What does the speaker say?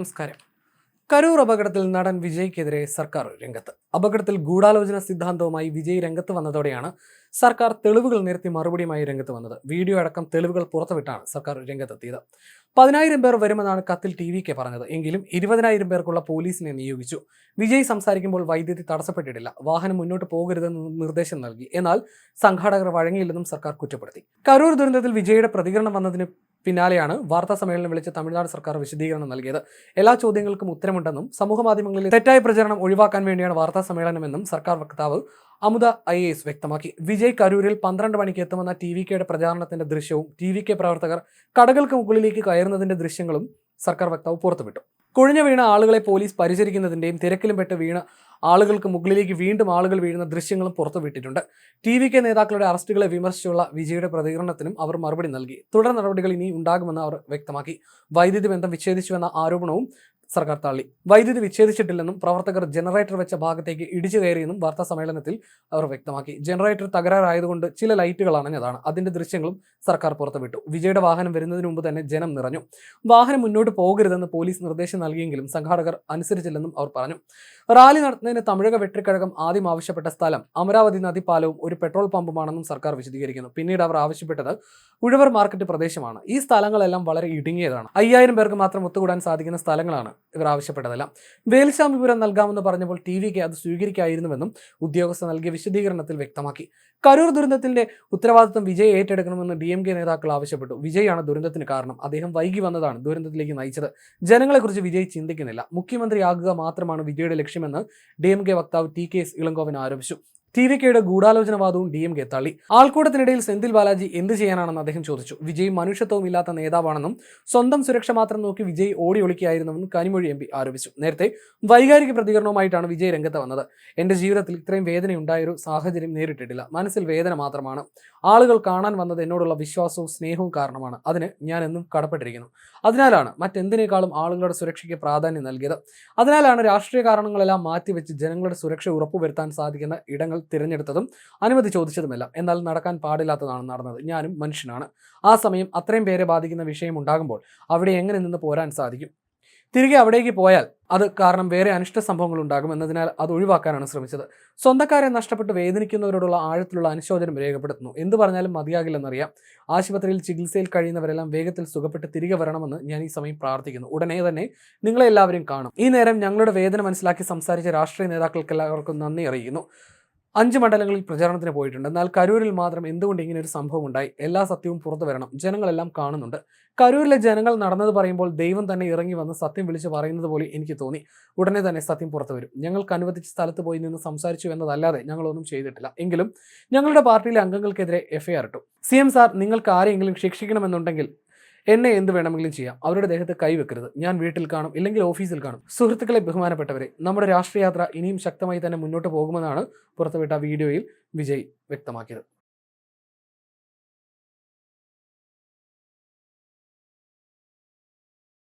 നമസ്കാരം. കരൂർ അപകടത്തിൽ നടൻ വിജയ്ക്കെതിരെ സർക്കാർ രംഗത്ത്. അപകടത്തിൽ ഗൂഢാലോചന സിദ്ധാന്തവുമായി വിജയ് രംഗത്ത് വന്നതോടെയാണ് സർക്കാർ തെളിവുകൾ നിരത്തി മറുപടിയുമായി രംഗത്ത് വന്നത്. വീഡിയോ അടക്കം തെളിവുകൾ പുറത്തുവിട്ടാണ് സർക്കാർ രംഗത്തെത്തിയത്. പതിനായിരം പേർ വരുമെന്നാണ് കത്തിൽ ടി വിക്ക് പറഞ്ഞത്. എങ്കിലും ഇരുപതിനായിരം പേർക്കുള്ള പോലീസിനെ നിയോഗിച്ചു. വിജയ് സംസാരിക്കുമ്പോൾ വൈദ്യുതി തടസ്സപ്പെട്ടിട്ടില്ല. വാഹനം മുന്നോട്ട് പോകരുതെന്ന് നിർദ്ദേശം നൽകി. എന്നാൽ സംഘാടകർ വഴങ്ങിയില്ലെന്നും സർക്കാർ കുറ്റപ്പെടുത്തി. കരൂർ ദുരന്തത്തിൽ വിജയുടെ പ്രതികരണം വന്നതിന് പിന്നാലെയാണ് വാർത്താ സമ്മേളനം വിളിച്ച് തമിഴ്നാട് സർക്കാർ വിശദീകരണം നൽകിയത്. എല്ലാ ചോദ്യങ്ങൾക്കും ഉത്തരമുണ്ടെന്നും സമൂഹ മാധ്യമങ്ങളിൽ തെറ്റായ പ്രചരണം ഒഴിവാക്കാൻ വേണ്ടിയാണ് വാർത്താ സമ്മേളനമെന്നും സർക്കാർ വക്താവ് അമുത ഐ എസ് വ്യക്തമാക്കി. വിജയ് കരൂരിൽ പന്ത്രണ്ട് മണിക്ക് എത്തുമെന്ന ടി വി കെയുടെ പ്രചാരണത്തിന്റെ ദൃശ്യവും ടി വി കെ പ്രവർത്തകർ കടകൾക്ക് മുകളിലേക്ക് കയറുന്നതിന്റെ ദൃശ്യങ്ങളും സർക്കാർ വക്താവ് പുറത്തുവിട്ടു. കുഴഞ്ഞു വീണ ആളുകളെ പോലീസ് പരിചരിക്കുന്നതിന്റെയും തിരക്കിലും പെട്ട് വീണ ആളുകൾക്ക് മുകളിലേക്ക് വീണ്ടും ആളുകൾ വീഴുന്ന ദൃശ്യങ്ങളും പുറത്തുവിട്ടിട്ടുണ്ട് ടി വി കെ നേതാക്കളുടെ അറസ്റ്റുകളെ വിമർശിച്ചുള്ള വിജയുടെ പ്രതികരണത്തിനും അവർ മറുപടി നൽകി. തുടർ നടപടികൾ ഇനി ഉണ്ടാകുമെന്ന് അവർ വ്യക്തമാക്കി. വൈദ്യുതി ബന്ധം വിച്ഛേദിച്ചുവെന്ന ആരോപണവും സർക്കാർ തള്ളി. വൈദ്യുതി വിച്ഛേദിച്ചിട്ടില്ലെന്നും പ്രവർത്തകർ ജനറേറ്റർ വെച്ച ഭാഗത്തേക്ക് ഇടിച്ചു കയറിയെന്നും വാർത്താ സമ്മേളനത്തിൽ അവർ വ്യക്തമാക്കി. ജനറേറ്റർ തകരാറായതുകൊണ്ട് ചില ലൈറ്റുകൾ അണഞ്ഞതാണ്. അതിന്റെ ദൃശ്യങ്ങളും സർക്കാർ പുറത്തുവിട്ടു. വിജയുടെ വാഹനം വരുന്നതിന് മുമ്പ് തന്നെ ജനം നിറഞ്ഞു. വാഹനം മുന്നോട്ട് പോകരുതെന്ന് പോലീസ് നിർദ്ദേശം നൽകിയെങ്കിലും സംഘാടകർ അനുസരിച്ചില്ലെന്നും അവർ പറഞ്ഞു. റാലി നടത്തുന്നതിന് തമിഴക വെട്ടിക്കഴകം ആദ്യം ആവശ്യപ്പെട്ട സ്ഥലം അമരാവതി നദിപ്പാലവും ഒരു പെട്രോൾ പമ്പുമാണെന്നും സർക്കാർ വിശദീകരിക്കുന്നു. പിന്നീട് അവർ ആവശ്യപ്പെട്ടത് ഉഴവർ മാർക്കറ്റ് പ്രദേശമാണ്. ഈ സ്ഥലങ്ങളെല്ലാം വളരെ ഇടുങ്ങിയതാണ്. അയ്യായിരം പേർക്ക് മാത്രം ഒത്തുകൂടാൻ സാധിക്കുന്ന സ്ഥലങ്ങളാണ് ഇവർ ആവശ്യപ്പെട്ടതെല്ലാം. വേൽസ്വാമിപുരം നൽകാമെന്ന് പറഞ്ഞപ്പോൾ ടി വിക്ക് അത് സ്വീകരിക്കായിരുന്നുവെന്നും ഉദ്യോഗസ്ഥർ നൽകിയ വിശദീകരണത്തിൽ വ്യക്തമാക്കി. കരൂർ ദുരന്തത്തിന്റെ ഉത്തരവാദിത്വം വിജയ് ഏറ്റെടുക്കണമെന്ന് ഡി എം കെ നേതാക്കൾ ആവശ്യപ്പെട്ടു. വിജയാണ് ദുരന്തത്തിന് കാരണം. അദ്ദേഹം വൈകി വന്നതാണ് ദുരന്തത്തിലേക്ക് നയിച്ചത്. ജനങ്ങളെക്കുറിച്ച് വിജയ് ചിന്തിക്കുന്നില്ല. മുഖ്യമന്ത്രിയാകുക മാത്രമാണ് വിജയുടെ ലക്ഷ്യമെന്ന് ഡി എം കെ വക്താവ് ടി കെ എസ് ഇളങ്കോവൻ ആരോപിച്ചു. ടി വി കെയുടെ ഗൂഢാലോചനവാദവും ഡി എം കെ തള്ളി. ആൾക്കൂട്ടത്തിനിടയിൽ സെന്തിൽ ബാലാജി എന്ത് ചെയ്യാനാണെന്ന് അദ്ദേഹം ചോദിച്ചു. വിജയ് മനുഷ്യത്വവും ഇല്ലാത്ത നേതാവാണെന്നും സ്വന്തം സുരക്ഷ മാത്രം നോക്കി വിജയ് ഓടി ഒളിക്കുകയായിരുന്നുവെന്നും കനിമൊഴി എം പി ആരോപിച്ചു. നേരത്തെ വൈകാരിക പ്രതികരണവുമായിട്ടാണ് വിജയ് രംഗത്ത് വന്നത്. എന്റെ ജീവിതത്തിൽ ഇത്രയും വേദനയുണ്ടായൊരു സാഹചര്യം നേരിട്ടിട്ടില്ല. മനസ്സിൽ വേദന മാത്രമാണ്. ആളുകൾ കാണാൻ വന്നത് എന്നോടുള്ള വിശ്വാസവും സ്നേഹവും കാരണമാണ്. അതിന് ഞാൻ എന്നും കടപ്പെട്ടിരിക്കുന്നു. അതിനാലാണ് മറ്റെന്തിനേക്കാളും ആളുകളുടെ സുരക്ഷയ്ക്ക് പ്രാധാന്യം നൽകിയത്. അതിനാലാണ് രാഷ്ട്രീയ കാരണങ്ങളെല്ലാം മാറ്റിവെച്ച് ജനങ്ങളുടെ സുരക്ഷ ഉറപ്പുവരുത്താൻ സാധിക്കുന്ന ഇടങ്ങൾ തിരഞ്ഞെടുത്തതും അനുമതി ചോദിച്ചതുമെല്ലാം. എന്നാൽ നടക്കാൻ പാടില്ലാത്തതാണ് നടന്നത്. ഞാനും മനുഷ്യനാണ്. ആ സമയം അത്രയും പേരെ ബാധിക്കുന്ന വിഷയം ഉണ്ടാകുമ്പോൾ അവിടെ എങ്ങനെ നിന്ന് പോരാൻ സാധിക്കും? തിരികെ അവിടേക്ക് പോയാൽ അത് കാരണം വേറെ അനിഷ്ട സംഭവങ്ങൾ ഉണ്ടാകും എന്നതിനാൽ അത് ഒഴിവാക്കാനാണ് ശ്രമിച്ചത്. സ്വന്തക്കാരെ നഷ്ടപ്പെട്ട് വേദനിക്കുന്നവരോടുള്ള ആഴത്തിലുള്ള അനുശോചനം രേഖപ്പെടുത്തുന്നു. എന്ത് പറഞ്ഞാലും മതിയാകില്ലെന്നറിയാം. ആശുപത്രിയിൽ ചികിത്സയിൽ കഴിയുന്നവരെല്ലാം വേഗത്തിൽ സുഖപ്പെട്ട് തിരികെ വരണമെന്ന് ഞാൻ ഈ സമയം പ്രാർത്ഥിക്കുന്നു. ഉടനെ തന്നെ നിങ്ങളെല്ലാവരും കാണും. ഈ നേരം ഞങ്ങളുടെ വേദന മനസ്സിലാക്കി സംസാരിച്ച രാഷ്ട്രീയ നേതാക്കൾക്കെല്ലാവർക്കും നന്ദി അറിയിക്കുന്നു. അഞ്ച് മണ്ഡലങ്ങളിൽ പ്രചാരണത്തിന് പോയിട്ടുണ്ട്. എന്നാൽ കരൂരിൽ മാത്രം എന്തുകൊണ്ട് ഇങ്ങനെ ഒരു സംഭവം ഉണ്ടായി? എല്ലാ സത്യവും പുറത്തു വരണം. ജനങ്ങളെല്ലാം കാണുന്നുണ്ട്. കരൂരിലെ ജനങ്ങൾ നടന്നത് പറയുമ്പോൾ ദൈവം തന്നെ ഇറങ്ങി വന്ന് സത്യം വിളിച്ച് പറയുന്നത് പോലെ എനിക്ക് തോന്നി. ഉടനെ തന്നെ സത്യം പുറത്തു വരും. ഞങ്ങൾക്ക് അനുവദിച്ച സ്ഥലത്ത് പോയി നിന്ന് സംസാരിച്ചു എന്നതല്ലാതെ ഞങ്ങളൊന്നും ചെയ്തിട്ടില്ല. എങ്കിലും ഞങ്ങളുടെ പാർട്ടിയിലെ അംഗങ്ങൾക്കെതിരെ എഫ്ഐആർ ഇട്ടു. സി എം സാർ നിങ്ങൾക്ക് ആരെങ്കിലും ശിക്ഷിക്കണമെന്നുണ്ടെങ്കിൽ എന്നെ എന്ത് വേണമെങ്കിലും ചെയ്യാം. അവരുടെ ദേഹത്ത് കൈവെക്കരുത് ഞാൻ വീട്ടിൽ കാണും ഇല്ലെങ്കിൽ ഓഫീസിൽ കാണും. സുഹൃത്തുക്കളെ ബഹുമാനപ്പെട്ടവരെ നമ്മുടെ രാഷ്ട്രീയ യാത്ര ഇനിയും ശക്തമായി തന്നെ മുന്നോട്ട് പോകുമെന്നാണ് പുറത്തുവിട്ട വീഡിയോയിൽ വിജയ് വ്യക്തമാക്കിയത്.